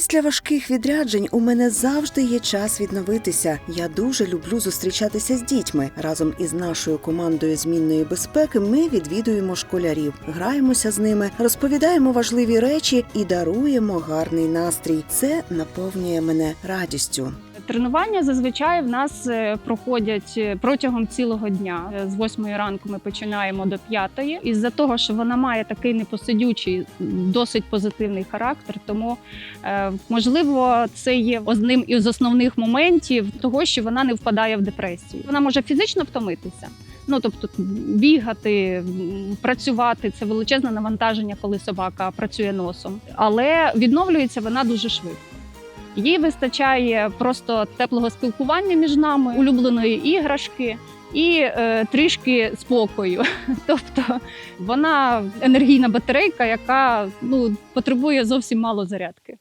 Після важких відряджень у мене завжди є час відновитися. Я дуже люблю зустрічатися з дітьми. Разом із нашою командою змінної безпеки ми відвідуємо школярів, граємося з ними, розповідаємо важливі речі і даруємо гарний настрій. Це наповнює мене радістю. Тренування зазвичай в нас е, проходять е, протягом цілого дня. Е, З 8 ранку ми починаємо до 5. Із-за того, що вона має такий непосидючий, досить позитивний характер, тому можливо це є одним із основних моментів того, що вона не впадає в депресію. Вона може фізично втомитися. Ну тобто бігати, працювати це величезне навантаження, коли собака працює носом, але відновлюється вона дуже швидко. Їй вистачає просто теплого спілкування між нами, улюбленої іграшки і е, трішки спокою. Тобто вона енергійна батарейка, яка ну потребує зовсім мало зарядки.